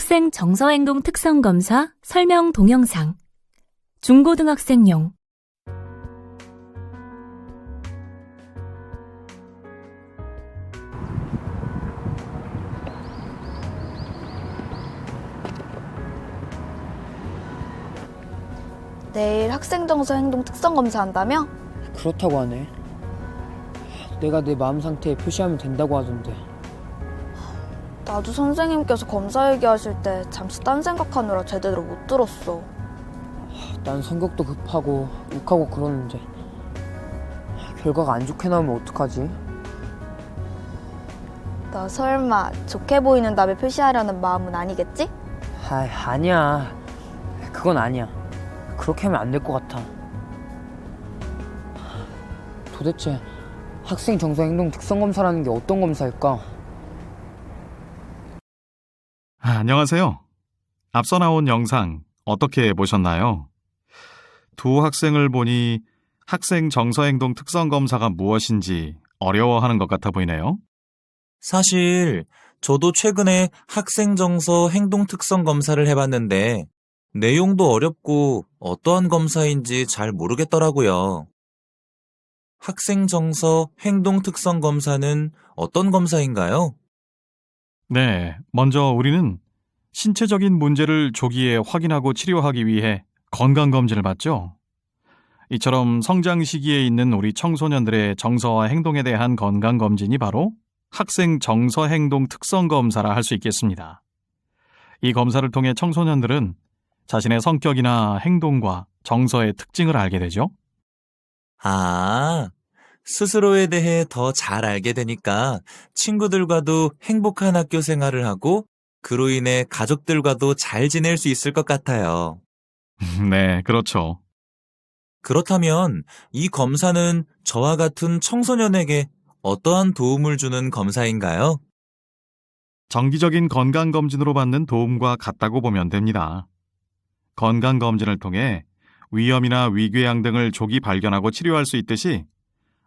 학생 정서행동 특성검사 설명 동영상 중고등학생용 내일 학생 정서 행동 특성 검사한다며? 그렇다고 하네. 내가 내 마음 상태에 표시하면 된다고 하던데. 나도 선생님께서 검사 얘기하실 때 잠시 딴 생각하느라 제대로 못 들었어. 난 성격도 급하고 욱하고 그러는데 결과가 안 좋게 나오면 어떡하지? 너 설마 좋게 보이는 답에 표시하려는 마음은 아니겠지? 아, 아니야. 그건 아니야. 그렇게 하면 안 될 것 같아. 도대체 학생 정서 행동 특성 검사라는 게 어떤 검사일까? 아, 안녕하세요. 앞서 나온 영상 어떻게 보셨나요? 두 학생을 보니 학생 정서행동 특성 검사가 무엇인지 어려워하는 것 같아 보이네요. 사실 저도 최근에 학생 정서 행동 특성 검사를 해봤는데 내용도 어렵고 어떠한 검사인지 잘 모르겠더라고요. 학생 정서 행동 특성 검사는 어떤 검사인가요? 네, 먼저 우리는 신체적인 문제를 조기에 확인하고 치료하기 위해 건강검진을 받죠. 이처럼 성장 시기에 있는 우리 청소년들의 정서와 행동에 대한 건강검진이 바로 학생 정서 행동 특성 검사라 할 수 있겠습니다. 이 검사를 통해 청소년들은 자신의 성격이나 행동과 정서의 특징을 알게 되죠. 아, 스스로에 대해 더 잘 알게 되니까 친구들과도 행복한 학교 생활을 하고 그로 인해 가족들과도 잘 지낼 수 있을 것 같아요. 네, 그렇죠. 그렇다면 이 검사는 저와 같은 청소년에게 어떠한 도움을 주는 검사인가요? 정기적인 건강검진으로 받는 도움과 같다고 보면 됩니다. 건강검진을 통해 위험이나 위궤양 등을 조기 발견하고 치료할 수 있듯이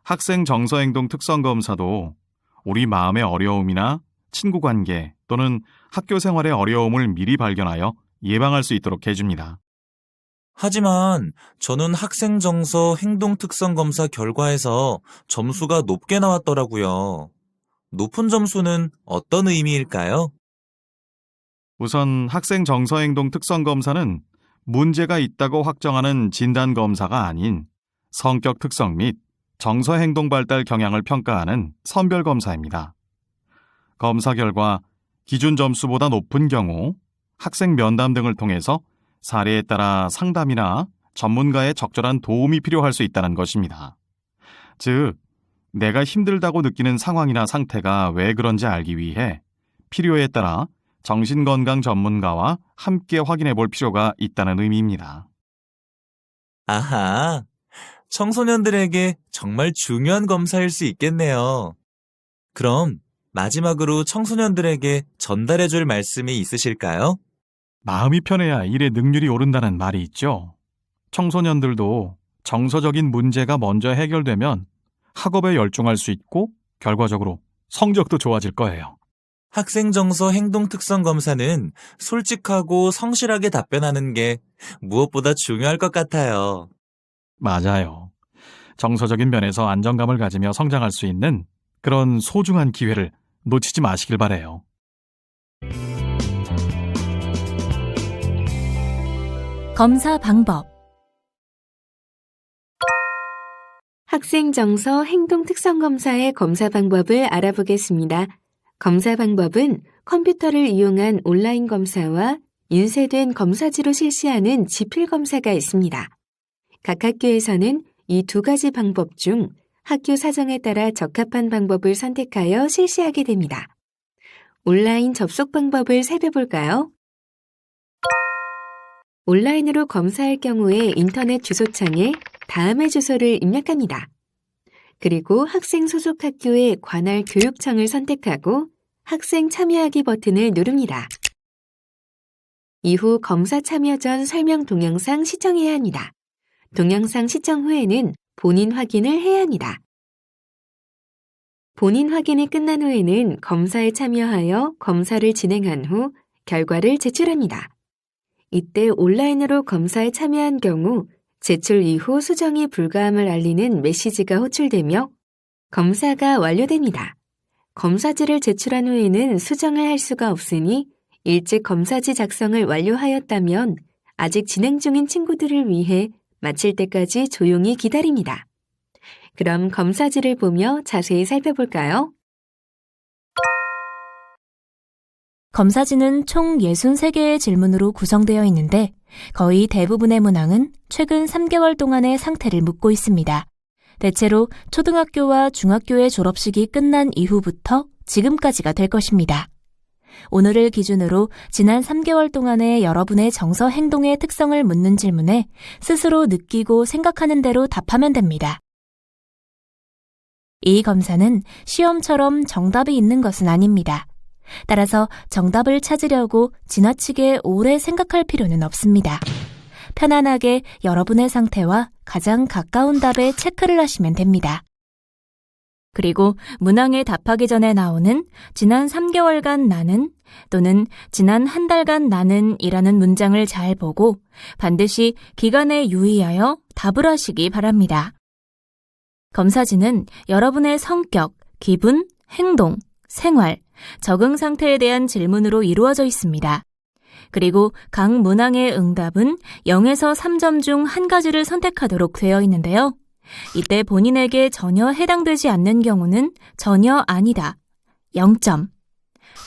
학생 정서행동 특성검사도 우리 마음의 어려움이나 친구 관계 또는 학교 생활의 어려움을 미리 발견하여 예방할 수 있도록 해줍니다. 하지만 저는 학생 정서 행동 특성 검사 결과에서 점수가 높게 나왔더라고요. 높은 점수는 어떤 의미일까요? 우선 학생 정서 행동 특성 검사는 문제가 있다고 확정하는 진단 검사가 아닌 성격 특성 및 정서 행동 발달 경향을 평가하는 선별 검사입니다. 검사 결과 기준 점수보다 높은 경우 학생 면담 등을 통해서 사례에 따라 상담이나 전문가의 적절한 도움이 필요할 수 있다는 것입니다. 즉, 내가 힘들다고 느끼는 상황이나 상태가 왜 그런지 알기 위해 필요에 따라 정신건강 전문가와 함께 확인해 볼 필요가 있다는 의미입니다. 아하, 청소년들에게 정말 중요한 검사일 수 있겠네요. 그럼 마지막으로 청소년들에게 전달해 줄 말씀이 있으실까요? 마음이 편해야 일의 능률이 오른다는 말이 있죠. 청소년들도 정서적인 문제가 먼저 해결되면 학업에 열중할 수 있고 결과적으로 성적도 좋아질 거예요. 학생 정서 행동 특성 검사는 솔직하고 성실하게 답변하는 게 무엇보다 중요할 것 같아요. 맞아요. 정서적인 면에서 안정감을 가지며 성장할 수 있는 그런 소중한 기회를 놓치지 마시길 바래요. 검사 방법 학생 정서 행동 특성 검사의 검사 방법을 알아보겠습니다. 검사 방법은 컴퓨터를 이용한 온라인 검사와 인쇄된 검사지로 실시하는 지필 검사가 있습니다. 각 학교에서는 이 두 가지 방법 중 학교 사정에 따라 적합한 방법을 선택하여 실시하게 됩니다. 온라인 접속 방법을 살펴볼까요? 온라인으로 검사할 경우에 인터넷 주소창에 다음의 주소를 입력합니다. 그리고 학생 소속 학교의 관할 교육청을 선택하고 학생 참여하기 버튼을 누릅니다. 이후 검사 참여 전 설명 동영상 시청해야 합니다. 동영상 시청 후에는 본인 확인을 해야 합니다. 본인 확인이 끝난 후에는 검사에 참여하여 검사를 진행한 후 결과를 제출합니다. 이때 온라인으로 검사에 참여한 경우 제출 이후 수정이 불가함을 알리는 메시지가 호출되며 검사가 완료됩니다. 검사지를 제출한 후에는 수정을 할 수가 없으니 일찍 검사지 작성을 완료하였다면 아직 진행 중인 친구들을 위해 마칠 때까지 조용히 기다립니다. 그럼 검사지를 보며 자세히 살펴볼까요? 검사지는 총 63개의 질문으로 구성되어 있는데 거의 대부분의 문항은 최근 3개월 동안의 상태를 묻고 있습니다. 대체로 초등학교와 중학교의 졸업식이 끝난 이후부터 지금까지가 될 것입니다. 오늘을 기준으로 지난 3개월 동안의 여러분의 정서 행동의 특성을 묻는 질문에 스스로 느끼고 생각하는 대로 답하면 됩니다. 이 검사는 시험처럼 정답이 있는 것은 아닙니다. 따라서 정답을 찾으려고 지나치게 오래 생각할 필요는 없습니다. 편안하게 여러분의 상태와 가장 가까운 답에 체크를 하시면 됩니다. 그리고 문항에 답하기 전에 나오는 지난 3개월간 나는 또는 지난 한 달간 나는 이라는 문장을 잘 보고 반드시 기간에 유의하여 답을 하시기 바랍니다. 검사지는 여러분의 성격, 기분, 행동, 생활, 적응 상태에 대한 질문으로 이루어져 있습니다. 그리고 각 문항의 응답은 0에서 3점 중 한 가지를 선택하도록 되어 있는데요. 이때 본인에게 전혀 해당되지 않는 경우는 전혀 아니다. 0점.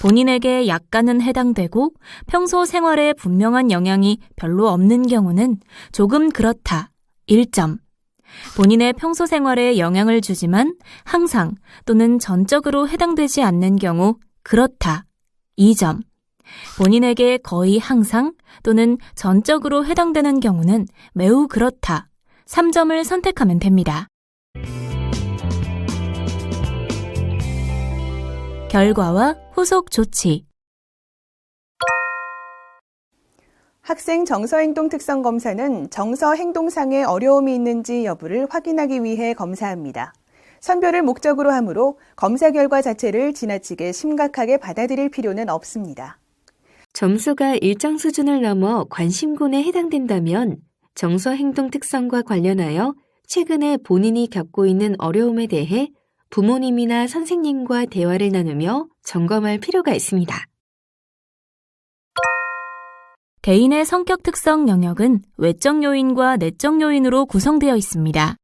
본인에게 약간은 해당되고 평소 생활에 분명한 영향이 별로 없는 경우는 조금 그렇다. 1점. 본인의 평소 생활에 영향을 주지만 항상 또는 전적으로 해당되지 않는 경우 그렇다. 2점. 본인에게 거의 항상 또는 전적으로 해당되는 경우는 매우 그렇다. 3점을 선택하면 됩니다. 결과와 후속 조치. 학생 정서행동 특성 검사는 정서 행동상의 어려움이 있는지 여부를 확인하기 위해 검사합니다. 선별을 목적으로 하므로 검사 결과 자체를 지나치게 심각하게 받아들일 필요는 없습니다. 점수가 일정 수준을 넘어 관심군에 해당된다면 정서 행동 특성과 관련하여 최근에 본인이 겪고 있는 어려움에 대해 부모님이나 선생님과 대화를 나누며 점검할 필요가 있습니다. 개인의 성격 특성 영역은 외적 요인과 내적 요인으로 구성되어 있습니다.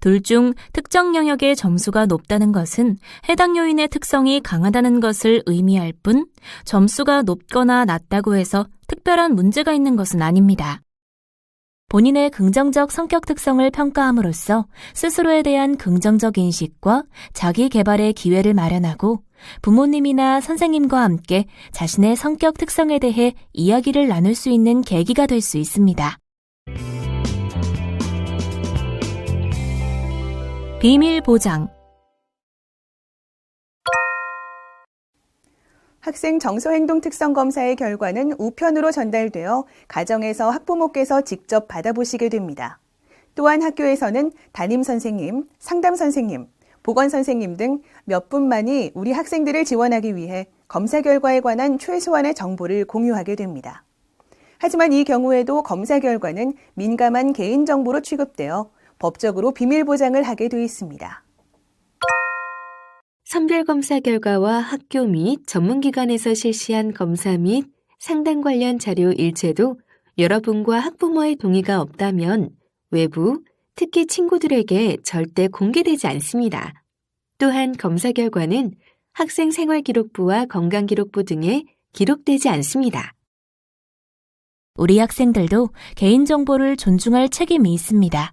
둘 중 특정 영역의 점수가 높다는 것은 해당 요인의 특성이 강하다는 것을 의미할 뿐 점수가 높거나 낮다고 해서 특별한 문제가 있는 것은 아닙니다. 본인의 긍정적 성격 특성을 평가함으로써 스스로에 대한 긍정적 인식과 자기 개발의 기회를 마련하고 부모님이나 선생님과 함께 자신의 성격 특성에 대해 이야기를 나눌 수 있는 계기가 될 수 있습니다. 비밀 보장 학생 정서행동 특성 검사의 결과는 우편으로 전달되어 가정에서 학부모께서 직접 받아보시게 됩니다. 또한 학교에서는 담임 선생님, 상담 선생님, 보건 선생님 등 몇 분만이 우리 학생들을 지원하기 위해 검사 결과에 관한 최소한의 정보를 공유하게 됩니다. 하지만 이 경우에도 검사 결과는 민감한 개인정보로 취급되어 법적으로 비밀 보장을 하게 돼 있습니다. 선별검사 결과와 학교 및 전문기관에서 실시한 검사 및 상담 관련 자료 일체도 여러분과 학부모의 동의가 없다면 외부, 특히 친구들에게 절대 공개되지 않습니다. 또한 검사 결과는 학생 생활기록부와 건강기록부 등에 기록되지 않습니다. 우리 학생들도 개인정보를 존중할 책임이 있습니다.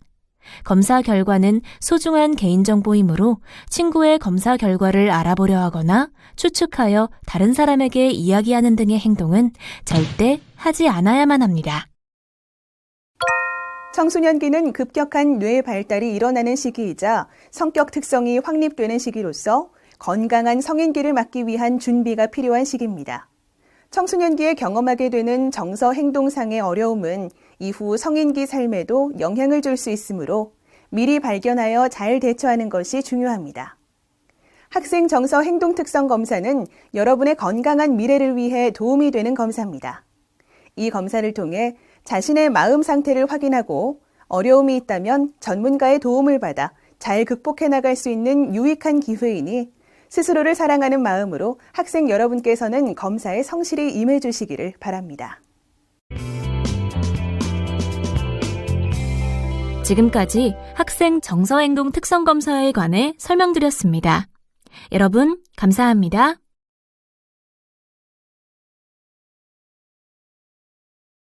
검사 결과는 소중한 개인정보이므로 친구의 검사 결과를 알아보려 하거나 추측하여 다른 사람에게 이야기하는 등의 행동은 절대 하지 않아야만 합니다. 청소년기는 급격한 뇌 발달이 일어나는 시기이자 성격 특성이 확립되는 시기로서 건강한 성인기를 맞기 위한 준비가 필요한 시기입니다. 청소년기에 경험하게 되는 정서 행동상의 어려움은 이후 성인기 삶에도 영향을 줄 수 있으므로 미리 발견하여 잘 대처하는 것이 중요합니다. 학생 정서 행동 특성 검사는 여러분의 건강한 미래를 위해 도움이 되는 검사입니다. 이 검사를 통해 자신의 마음 상태를 확인하고 어려움이 있다면 전문가의 도움을 받아 잘 극복해 나갈 수 있는 유익한 기회이니 스스로를 사랑하는 마음으로 학생 여러분께서는 검사에 성실히 임해 주시기를 바랍니다. 지금까지 학생 정서행동 특성검사에 관해 설명드렸습니다. 여러분, 감사합니다.